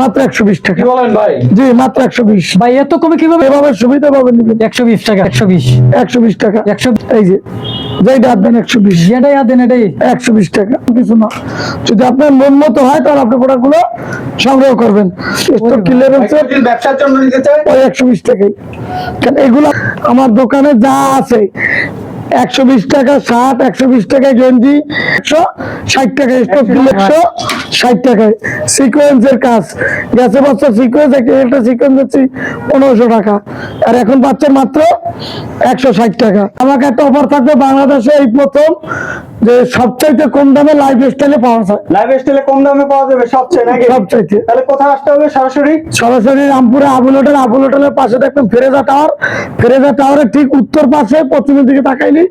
মাত্র একশো বিশ টাকা। বলেন ভাই? জি মাত্র একশো বিশ। ভাই এত কমে কীভাবে? এভাবে সুবিধা পাবেন একশো বিশ টাকা। একশো বিশ। একশো বিশ টাকা। একশো এই যে যেটা আপনি একশো বিশ। এটাই আর দেন এটাই। একশো বিশ টাকা। কিছু না। যদি আপনার মন মতো হয় তাহলে আপনি প্রোডাক্টগুলো সংগ্রহ করবেন। ক্লিয়ারেন্সে ব্যবসার জন্য নিতে চায় ওই একশো বিশ টাকাই। কারণ এগুলো আমার দোকানে যা আছে একশো বিশ টাকা শার্ট একশো বিশ টাকায় গেঞ্জি একশো ষাট টাকা স্টক একশো ষাট। টাকায় সিকোয়েন্সের কাজ। গেছে বছর সিকোয়েন্স একটা সিকোয়েন্স হচ্ছে পনেরোশো টাকা। আর এখন পাচ্ছেন মাত্র একশো ষাট টাকা। আমাকে একটা অফার থাকবে বাংলাদেশে এই প্রথম যে সবচাইতে কম দামে লাইফ স্টাইলে পাওয়া যায়। লাইভ স্টাইলে কম দামে পাওয়া যাবে সবচেয়ে নাকি? সবচাইতে। তাহলে কোথায় আসতে হবে সরাসরি? সরাসরি রামপুরে আবুল হোটেল। আবুল হোটেলের পাশে দেখবেন ফেরেজা টাওয়ার। ফেরেজা টাওয়ারের ঠিক উত্তর পাশে পশ্চিমের দিকে তাকাইলে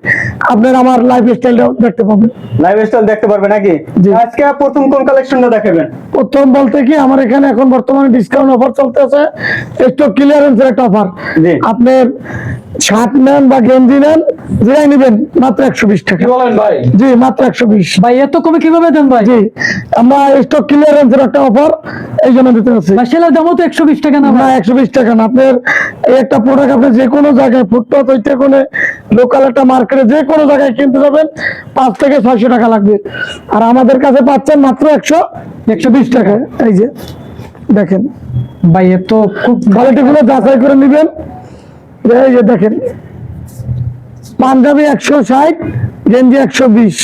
আপনার আমার লাইফ স্টাইলটা দেখতে পাবেন। স্টাইল দেখতে পারবে নাকি? আজকে প্রথম কোন কালেকশনটা দেখাবেন? প্রথম বলতে কি আমার এখানে এখন বর্তমানে ডিসকাউন্ট অফার চলতেছে। স্টক ক্লিয়ারেন্সের একটা অফার। আপনার শার্ট নেন বা গেঞ্জি নেন যেটাই নেবেন মাত্র একশো বিশ টাকা। বলেন ভাই? জি মাত্র একশো বিশ। ভাই এত কমে কীভাবে দেন ভাই? জি আমরা স্টক ক্লিয়ারেন্সের একটা অফার এই জন্য দিতে পারছি ভাই সেলার দামও তো একশো বিশ টাকা না একশো বিশ টাকা না। আপনার এই একটা প্রোডাক্ট আপনি যে কোনো জায়গায় ফুটপাথ হইতে কোনো লোকাল একটা মার্কেটে যে কোনো জায়গায় কিনতে যাবেন পাঁচ থেকে ছয়শো টাকা লাগবে। আর আমাদের কাছে পাচ্ছেন মাত্র একশো একশো বিশ টাকা। এই যে দেখেন। ভাই এত খুব কোয়ালিটি গুলো যাচাই করে নেবেন। এই যে দেখেন পাঞ্জাবি একশো ষাট গেঞ্জি একশো বিশ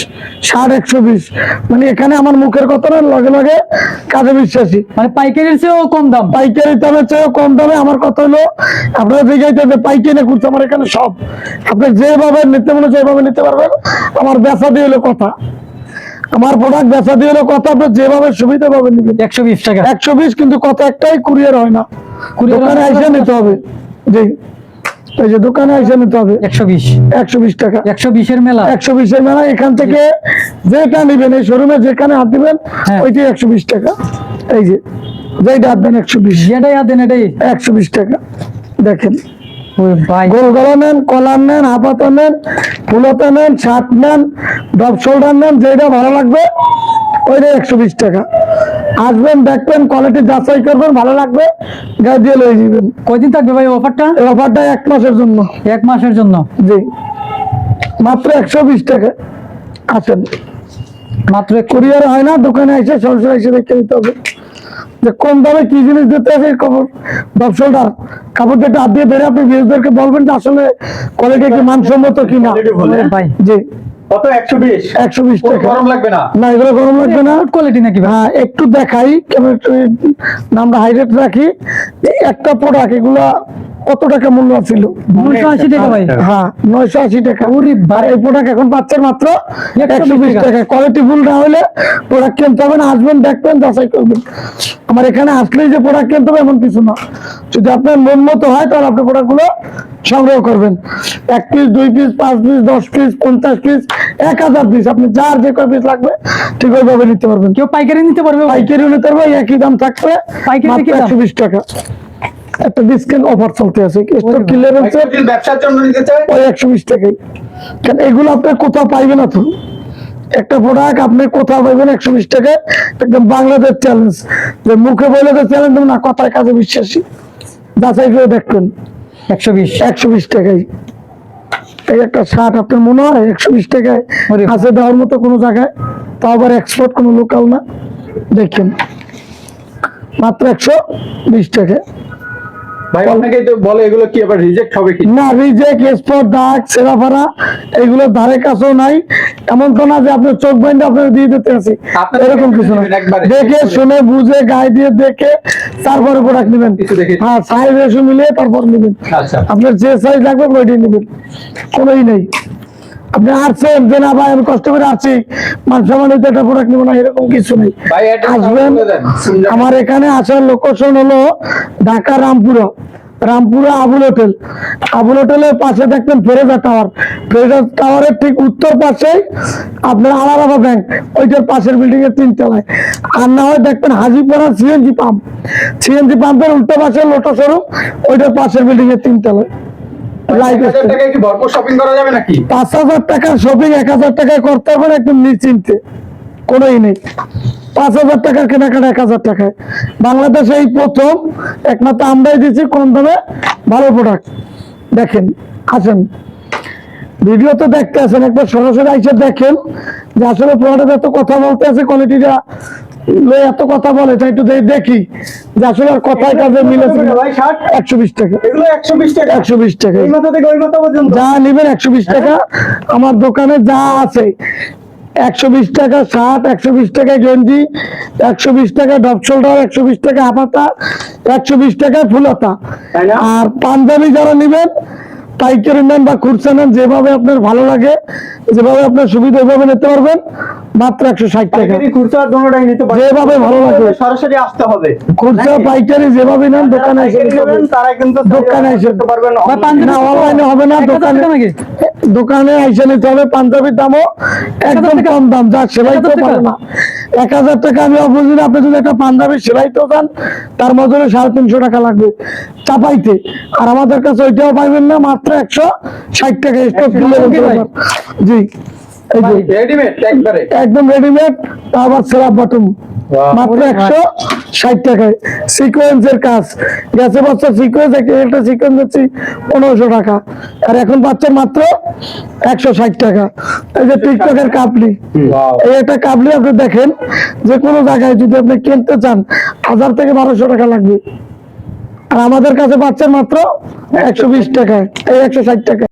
শার্ট একশো বিশ। মানে এখানে আমার মুখের কথা না লগে লগে কাজে বিশ্বাসী মানে পাইকারির চেয়েও কম দাম? পাইকারি দামের চেয়েও কম দামে আমার কথা হলো আপনারা জিজ্ঞাসা যে পাইকারি করছে আমার এখানে সব। আপনি যেভাবে নিতে মনে সেভাবে নিতে পারবেন। আমার বেচা দিয়ে হলো কথা। আমার প্রোডাক্ট বেচা দিয়ে হলো কথা আপনি যেভাবে সুবিধা পাবেন নিবেন। একশো বিশ টাকা। একশো বিশ কিন্তু কথা একটাই কুরিয়ার হয় না। হয় এসে নিতে হবে। জি। এই যে দোকানে এসে নিতে হবে। একশো বিশ। একশো বিশ টাকা। একশো বিশের মেলা। একশো বিশের মেলা এখান থেকে যেটা নিবেন এই শোরুমে যেখানে হাত দিবেন হ্যাঁ। ওইটাই একশো বিশ টাকা। এই যে যেটা হাত দেন একশো বিশ। এটাই আর দেন এটাই। একশো বিশ টাকা। দেখেন। গোল গলা নেন কলার নেন হাফাতা নেন ফুলতা নেন শার্ট নেন ডব শোল্ডার নেন যেটা ভালো লাগবে ওইটা একশো বিশ টাকা। আসবেন দেখবেন কোয়ালিটি যাচাই করবেন ভালো লাগবে গায়ে দিয়ে লয়ে যাবেন কয়দিন থাকবে ভাই অফারটা অফারটা এক মাসের জন্য। এক মাসের জন্য? জি। মাত্র একশো বিশ টাকা। আসেন। মাত্র কুরিয়ার হয় না দোকানে এসে সরাসরি এসে দেখে নিতে হবে। যে কোন দামে কি জিনিস দিতে হবে খবর। ব্যবসাটার কাপড় যেটা হাত দিয়ে বেড়ে আপনি বিএসদেরকে বলবেন যে আসলে কোয়ালিটি কি মানসম্মত কিনা। ভাই। জি। কত? টাকা। গরম লাগবে না? না এগুলো গরম লাগবে না। কোয়ালিটি নাকি হ্যাঁ একটু দেখাই। কেমন একটু নামটা হাইলাইট রাখি। একটা প্রোডাক্ট এগুলা কত টাকা মূল্য ছিল নয়শো আশি টাকা ভাই। হ্যাঁ নয়শো আশি টাকা। এই প্রোডাক্ট এখন পাচ্ছেন মাত্র একশো বিশ টাকা। টাকা। কোয়ালিটি ফুল না হলে প্রোডাক্ট কিনতে হবে না আসবেন দেখবেন যাচাই করবেন। আমার এখানে আসলেই যে প্রোডাক্ট কিনতে হবে এমন কিছু না। যদি আপনার মন মতো হয় তাহলে আপনি প্রোডাক্ট সংগ্রহ করবেন। এক পিস দুই পিস পাঁচ পিস দশ পিস পঞ্চাশ পিস এক হাজার পিস আপনি যার যে কয় পিস লাগবে ঠিক ওইভাবে নিতে পারবেন। কেউ পাইকারি নিতে পারবে? পাইকারি নিতে পারবে একই দাম থাকবে পাইকারি একশো বিশ টাকা। একটা ডিসকাউন্ট অফার চলতে আছে। ক্লিয়ারেন্সে ব্যবসার জন্য নিতে ওই একশো বিশ কারণ এগুলো আপনি কোথাও পাইবেন না তো। একটা প্রোডাক্ট আপনি কোথাও পাইবেন একশো বিশ টাকায়। একদম বাংলাদেশ চ্যালেঞ্জ যে মুখে বলে তো চ্যালেঞ্জ না কথায় কাজে বিশ্বাসী। যাচাই করে দেখবেন। একশো বিশ। একশো বিশ টাকায় এই একটা শার্ট আপনার মনে হয় একশো বিশ টাকায়। আছে দেওয়ার মতো কোনো জায়গায়? তাও আবার এক্সপোর্ট কোনো লোকাল না? দেখেন। মাত্র একশো বিশ টাকা ভাই অনেকেই তো বলে এগুলো কি আবার রিজেক্ট হবে কি? না রিজেক্ট দাগ সেরাফারা এগুলো ধারে কাছেও নাই। এমন তো না যে আপনার চোখ বাইন্ডে আপনার দিয়ে দিতে আছি। এরকম কিছু না। দেখে শুনে বুঝে গায়ে দিয়ে দেখে তারপরে প্রোডাক্ট নেবেন। হ্যাঁ সাইজ রেশু মিলিয়ে তারপর নেবেন। আচ্ছা। আপনার যে সাইজ লাগবে ওইটাই নেবেন। কোনোই নেই। আপনি আসছেন যে না ভাই আমি কষ্ট করে আছি মান সম্মানিত একটা প্রোডাক্ট নেব না এরকম কিছু নেই। আসবেন আমার এখানে আসার লোকেশন হলো ঢাকা রামপুরা রামপুরা আবুল হোটেল। আবুল হোটেলের পাশে দেখবেন ফেরেজা টাওয়ার। ফেরেজা টাওয়ারের ঠিক উত্তর পাশে আপনার আলাদা ব্যাংক ওইটার পাশের বিল্ডিং এর তিন তলায় আর না হয় দেখবেন হাজিপাড়া সিএনজি পাম্প সিএনজি পাম্পের উল্টো পাশে লোটো শোরুম ওইটার পাশের বিল্ডিং এর তিন পাঁচ হাজার টাকার শপিং এক হাজার টাকায় করতে না একদম নিশ্চিন্তে। কোনোই নেই। পাঁচ হাজার টাকার কেনাকাটা এক হাজার টাকায়। বাংলাদেশে এই প্রথম একমাত্র আমরাই দিচ্ছি কম দামে? ভালো প্রোডাক্ট দেখেন আসেন। ভিডিও তো দেখতে আছেন একবার সরাসরি আইসে দেখেন যে আসলে প্রোডাক্ট এত কথা বলতে আছে কোয়ালিটিটা এত কথা বলে তাই একটু দেখি। যে আসলে আর কথায় কাজে মিলেছে একশো বিশ টাকা। একশো বিশ টাকা। যা নেবেন একশো বিশ টাকা। আমার দোকানে যা আছে একশো বিশ টাকা শার্ট একশো বিশ টাকা গেঞ্জি একশো বিশ টাকা ডব শোল্ডার একশো বিশ টাকা হাফাতা একশো বিশ টাকা ফুলতা। আর পাঞ্জাবি যারা নেবেন পাইকারি নেন বা খুচরা নেন যেভাবে আপনার ভালো লাগে যেভাবে আপনার সুবিধা ওইভাবে নিতে পারবেন মাত্র একশো ষাট টাকা। খুচরা দোনোটাই নিতে পারবে যেভাবে ভালো লাগে। সরাসরি আসতে হবে। খুচরা পাইকারি যেভাবে নেন দোকানে এসে। তারা কিন্তু দোকানে এসে পারবেন না অনলাইনে। হবে না দোকানে নাকি? দোকানে আইসে নিতে হবে পাঞ্জাবির দামও একদম কম দাম যা সেলাই তো পারে না। এক হাজার টাকা আমি আপনি যদি একটা পাঞ্জাবি সেলাই তো চান তার মধ্যে সাড়ে তিনশো টাকা লাগবে চাপাইতে। আর আমাদের কাছে ওইটাও পাইবেন না মাত্র একশো ষাট টাকা স্টক দিলে জি একদম রেডিমেড আবার সেরা বটম মাত্র একশো ষাট টাকায়। সিকোয়েন্সের কাজ। গেছে বছর সিকোয়েন্স একটা সিকোয়েন্স দিচ্ছি পনেরোশো টাকা। আর এখন মাত্র একশো ষাট টাকা। এই যে টিকটকের কাপলি এই একটা কাবলি আপনি দেখেন যে কোনো জায়গায় যদি আপনি কিনতে চান হাজার থেকে বারোশো টাকা লাগবে। আর আমাদের কাছে পাচ্ছেন মাত্র একশো বিশ টাকায় এই একশো ষাট টাকা